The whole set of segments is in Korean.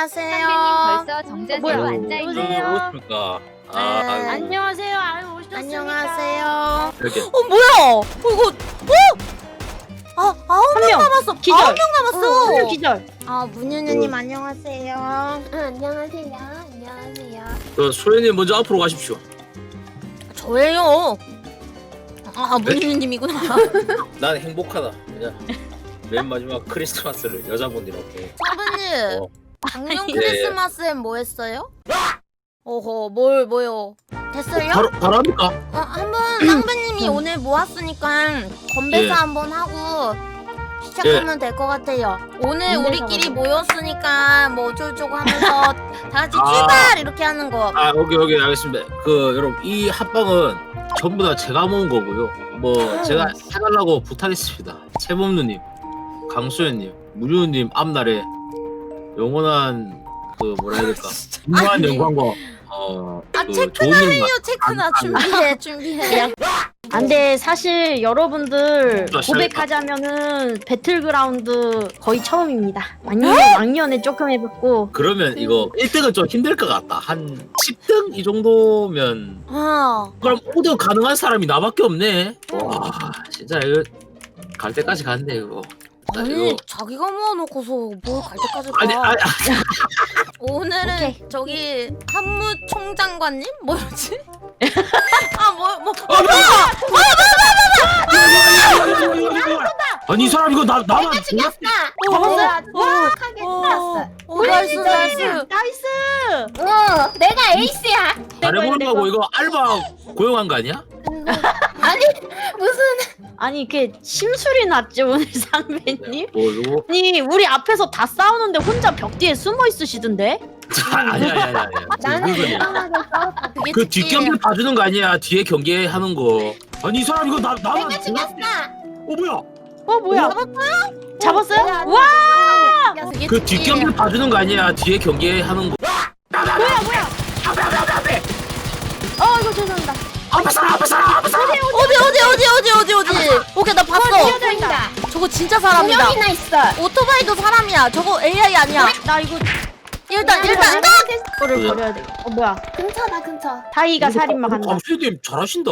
안녕하세요. 선배님 벌써 정자세로 뭐야? 앉아있네요. 누구세요? 오십니까? 아, 네. 아이고, 안녕하세요. 아유 오셨습니까? 안녕하세요. 이렇게 어 뭐야? 어, 이거 어? 아 아홉 한명 명. 남았어. 기절. 아홉 명 남았어. 한명 기절. 아 문윤유님 안녕하세요. 안녕하세요. 안녕하세요. 그 소연님 먼저 앞으로 가십시오. 저예요. 아 문윤유님이구나. 난 행복하다. 왜냐? 맨 마지막 크리스마스를 여자분이라고. 선배님 어. 작년 네. 크리스마스엔 뭐 했어요? 어허 뭘 뭐요? 됐어요? 바로 바로 합니까? 어, 한번 쌍배님이 오늘 모았으니까 건배사 예. 한번 하고 시작하면 될 것 같아요. 오늘 건배사 우리끼리. 모였으니까 뭐 어쩌고저쩌고 하면서 다 같이 아. 출발 이렇게 하는 거. 아 오케이 오케이 알겠습니다. 그 여러분 이 합방은 전부 다 제가 모은 거고요. 뭐 제가 해달라고 부탁했습니다. 최범누님, 강수현님, 문유님 앞날에 영원한 그 뭐라 해야 될까? 무한. 영광과 어, 아그 체크나 해요 체크나 준비해 준비해. 안 돼 사실 여러분들 아, 고백하자면은 배틀그라운드 거의 처음입니다. 왕년 왕년에 조금 해봤고 그러면 이거 1등은 좀 힘들 것 같다. 한 10등 이 정도면 어. 그럼 오더 가능한 사람이 나밖에 없네. 와 진짜 이거 갈 때까지 갔네 이거. 나 아니 이거 자기가 모아놓고서 뭘 갈 때까지 가. 아니 아니 오늘은 오케이. 저기 한무 총장관님 뭐였지? 아뭐 뭐. 아, 뭐야? 아니 이 사람 이거 나 나만 죽였어. 잡았어요? 완벽하게 어, 어, 나이스 나이스. 나이스. 어, 내가 에이스야. 잘해보려고 이거 알바 고용한 거 아니야? 아니 무슨 아니 이게 심술이 났지 오늘 상배님. 뭐 이거 아니 우리 앞에서 다 싸우는데 혼자 벽 뒤에 숨어 있으시던데? 아니 아니 아니 아니. 나는 그거는 이상하게 싸웠다. 그게 그. 뒷경기 봐주는 거 아니야? 뒤에 경기하는 거. 아니 이 사람 이거 나 나만 내가 죽였어. 어 뭐야? 어 뭐야? 잡았어요? 잡았어요? 내가 와 죽였어. 그게 그. 뒷경기 봐주는 거 아니야? 뒤에 경기하는 거. 뭐야 뭐야? 어 이거 죄송합니다. 앞에 사람 앞에 사람 앞에 사람. 어디 어디 어디 어디 어디. 오케이 나 봤어. 보인다. 저거 진짜 두 사람이다. 명이나 있어. 오토바이도 사람이야. 저거 AI 아니야. 나 이거 일단 일단 거를? 버려야 돼. 어 뭐야? 근처다 근처. 다이가 살인마 간다. 감수님 잘하신다.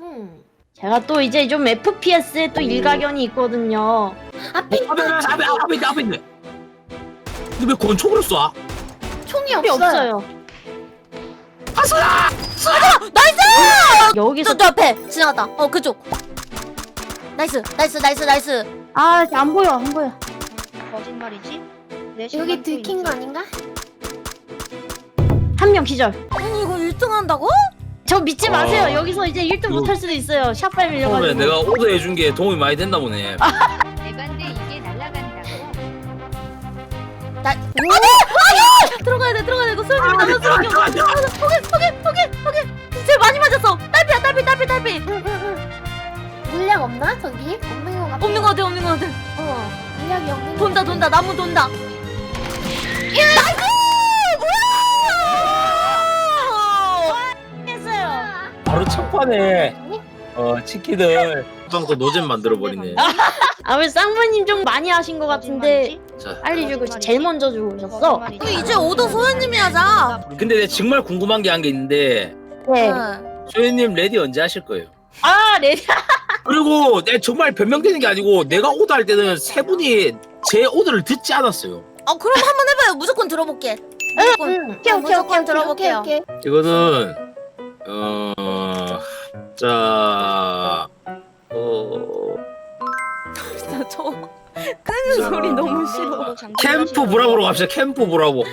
응. 제가 또 이제 좀 FPS에 또 일가견이 있거든요. 앞에 앞에 앞에 앞에 앞에 있네 앞에 있네. 근데 왜 권총으로 쏴? 총이 없어요. 없어요. 아서야! 여기서 저 저 앞에 지나갔다. 어 그쪽. 나이스 나이스 나이스 나이스. 아, 안 보여, 안 보여. 거짓말이지? 여기 들킨 거 아닌가? 한 명 기절. 아니 이거 1등 한다고? 저 믿지 어. 마세요. 여기서 이제 1등 이거- 못할 수도 있어요. 샷발 처음에 밀려가지고. 내가 오더 해준 게 도움이 많이 됐나 보네. 들어가야 돼 들어가야 돼 이거 수영이 나가 수영이 아, 아, 아. 포기 포기 포기 포기 제일 많이 맞았어 딸피야 딸피 딸피 딸피 물약 없나 저기? 없는 거 같아. 없는 거 같아 없는 거 같아 어. 물약이 없는 거 돈다. 돈다 나무 돈다 나이스. 바로 첫 판에 어 치킨을 빵또 노잼 만들어 버리네. 아, 왜 쌍부님 좀 많이 하신 것 같은데 자, 빨리 주고 제일 먼저 주고 오셨어? 우리 이제 오더 소연님이 하자 근데 내가 정말 궁금한 게 한 게 있는데 네. 응. 소연님 레디 언제 하실 거예요? 아, 레디. 그리고 내가 정말 변명되는 게 아니고 내가 오더 할 때는 세 분이 제 오더를 듣지 않았어요. 어 그럼 한번 해봐요 무조건 들어볼게 무조건 응. 오케이 오케이 무조건 오케이 들어볼게요. 오케이 오케이. 이거는 어... 자... 어... 진짜 저 끄는 자. 소리 너무 싫어 캠프 브라보로 갑시다. 캠프 브라보.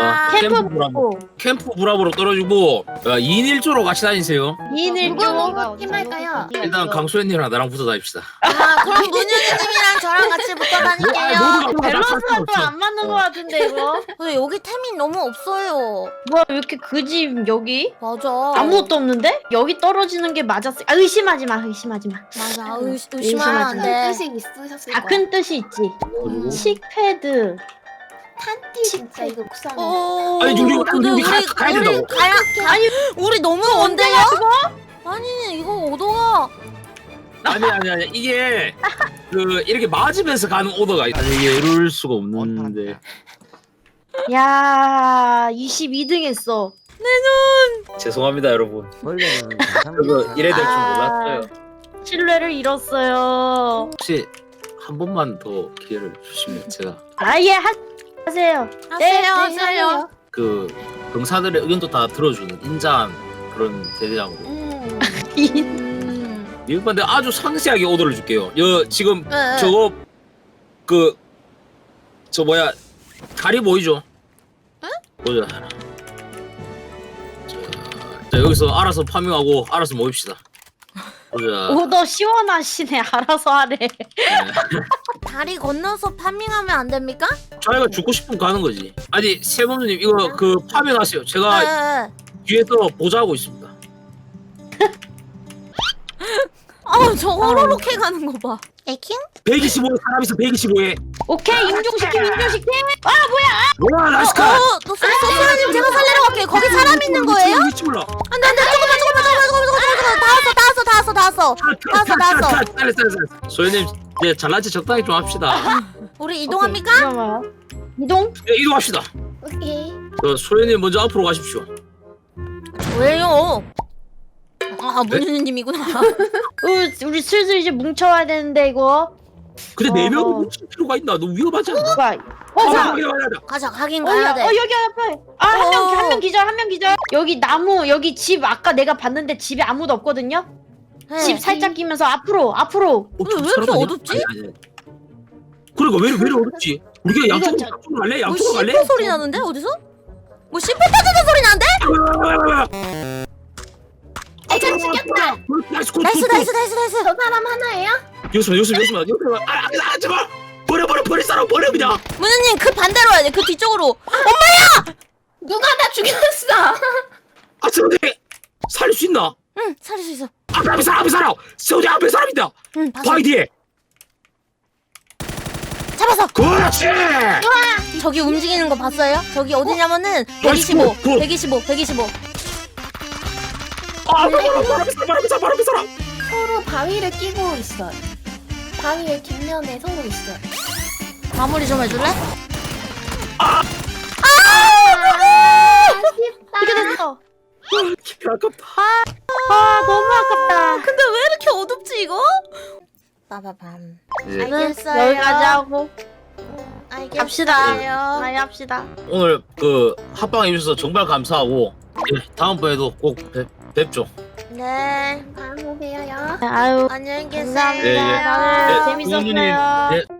어, 캠프 브라보. 캠프 브라보로 떨어지고 어, 2인 1조로 같이 다니세요. 2인 누구 1조. 누구 팀 할까요? 일단 강수현님이랑 나랑 붙어 다닙시다. 아 그럼 문윤희님이랑 저랑 같이 붙어 다닐게요 밸런스가 또 안 맞는 것 같은데 이거. 근데 여기 템이 너무 없어요 뭐야 왜 이렇게 그 집 여기 맞아 아무것도 없는데? 여기 떨어지는 게 맞았어. 아, 의심하지 마, 의심하지 마. 맞아 의, 의심하지 의심하면 마. 큰 안돼 뜻이 있으셨을 다 거야. 큰 뜻이 있지. 그리고 칙패드. 탄티 진짜 이거 국산. 어... 아니, 우리- 우리 근데 우리 가- 가야 우리 된다고. 가야 아니 우리 너무 먼데요? 아니 이거 오더가 아니 아니 아니 이게 그 이렇게 맞으면서 가는 오더가 있- 아니 이게 이럴 수가 없는데 야 22등 했어. 죄송합니다 여러분. 원래는 그거 이래 될 줄 아. 몰랐어요. 신뢰를 잃었어요. 혹시 한 번만 더 기회를 주시면 제가 아예 하세요. 하세요 네, 하세요. 그 병사들의 의견도 다 들어주는 인자한 그런 대대장으로. 음. 음. 이번 데 아주 상세하게 오더를 줄게요. 여 지금 네, 네. 저거 그 저 뭐야 다리 보이죠? 보자. 자, 자 여기서 알아서 파밍하고 알아서 모입시다. 보자. 오더 시원하시네. 알아서 하래. 네. 다리 건너서 파밍하면 안 됩니까? 자기가 죽고 싶으면 가는 거지. 아니 세범님 이거 그 파밍하세요. 제가 네, 네. 뒤에서 보좌하고 있습니다. 아 저거 호로록 해 가는 거 봐. 에킹? 125에 사람 있어 125에. 오케이 인종시킴 인종시킴. 아 뭐야? 와 나이스 컷. 어, 또 쏘- 소소라님 제가 살리러 갈게요. 거기 사람 있는 거예요? 몰라. 안돼 안돼 조금만 조금만 조금만 조금만 조금만 다 왔어 다 왔어 다 왔어 다 왔어. 나왔어, 나왔어. 잘했어 잘했어. 소연님 이제 잘난 체 적당히 좀 합시다. 우리 이동합니까? 잠깐만. 이동? 네, 이동합시다. 오케이. 저 소연님 먼저 앞으로 가십시오. 왜요? 아 문유님이구나. 어, 우리 슬슬 이제 뭉쳐와야 되는데 이거. 근데 네 어. 명은 뭉칠 필요가 있나? 너무 위험하지 않나? 누가? 어, 어, 자. 가자, 가자, 가자. 가자 가긴 어, 가야 야, 돼. 어 여기 앞에. 아한명 어. 한명 기절 한 명 기절. 여기 나무 여기 집 아까 내가 봤는데 집에 아무도 없거든요. 네. 집 살짝 끼면서 앞으로 앞으로. 어, 왜- 이렇게 사람 아니야? 어둡지? 아니, 아니, 아니. 그러니까 왜, 왜 어둡지? 우리가 양쪽으로 저- 양쪽으로 갈래? 뭐 양쪽으로 갈래? 씨포 소리 나는데 어디서? 뭐 씨포 터지는 소리 나는데? 애전 죽였다. 나이스 콜, 나이스 콜, 나이스 나이스 나이스. 저 사람 하나예요? 여기서 여기서 여기서 여기서 아, 아, 아, 제발 버려 버려 버릴 사람 버려 그냥. 문유님 그 반대로 해야 돼. 그 뒤쪽으로. 누가 나 죽였어? 아 저기 살릴 수 있나? 응 살릴 수 있어. 앞에 앞에 사람 앞에 사람 저기 앞에 사람 있다. 응 봤어. 바위 뒤에. 잡았어. 그렇지. 저기 움직이는 거 봤어요? 저기 어디냐면은 나이스 125, 굿, 굿. 125, 125. 아 바로 바로 바로 앞에 사람 바로 앞에 사람 바로 앞에 사람. 서로 바위를 끼고 있어요. 바위의 뒷면에 있어요. 마무리 좀 해줄래? 아쉽다. 이렇게 됐어. 아, 아깝다. 아 너무 아깝다. 근데 왜 이렇게 어둡지 이거? 빠바밤. 이제 알겠어요. 여기까지 하고 알겠어요. 갑시다. 많이 합시다. 오늘 그 합방 해주셔서 정말 감사하고 예, 다음번에도 꼭 뵙, 뵙죠. 네. 다음 오세요. 아유 안녕히 계세요. 감사합니다. 예, 예. 네, 재밌었어요. 부모님, 네,